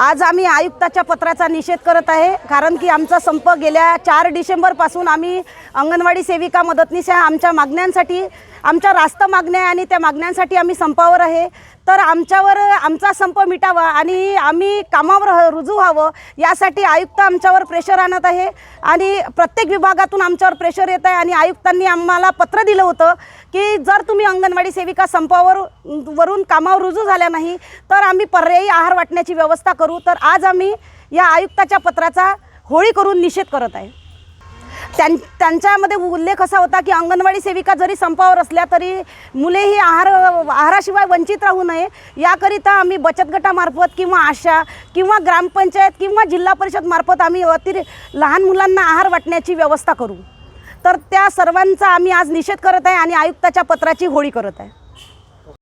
आज आम्ही आयुक्ताच्या पत्राचा निषेध करत आहे कारण की आमचा संप गेल्या चार डिसेंबरपासून आम्ही अंगणवाडी सेविका मदतनीस ह्या आमच्या मागण्यांसाठी आमच्या रास्त मागण्या आहे आणि त्या मागण्यांसाठी आम्ही संपावर आहे. तर आमच्यावर आमचा संप मिटावा आणि आम्ही कामावर ह- रुजू व्हावं यासाठी आयुक्त आमच्यावर प्रेशर आणत आहे. आणि प्रत्येक विभागातून आमच्यावर प्रेशर येत आहे आणि आयुक्तांनी आम्हाला पत्र दिलं होतं की जर तुम्ही अंगणवाडी सेविका संपावर वरून कामावर रुजू झाल्या नाही तर आम्ही पर्यायी आहार वाटण्याची व्यवस्था करू. तर आज आम्ही या आयुक्ताच्या पत्राचा होळी करून निषेध करत आहे. त्यां त्यांच्यामध्ये उल्लेख असा होता की अंगणवाडी सेविका जरी संपावर असल्या तरी मुलेही आहार आहाराशिवाय वंचित राहू नये. याकरिता आम्ही बचत गटामार्फत किंवा आशा किंवा ग्रामपंचायत किंवा जिल्हा परिषदमार्फत आम्ही अतिरि लहान मुलांना आहार वाटण्याची व्यवस्था करू. तर त्या सर्वांचा आम्ही आज निषेध करत आहे आणि आयुक्ताच्या पत्राची होळी करत आहे.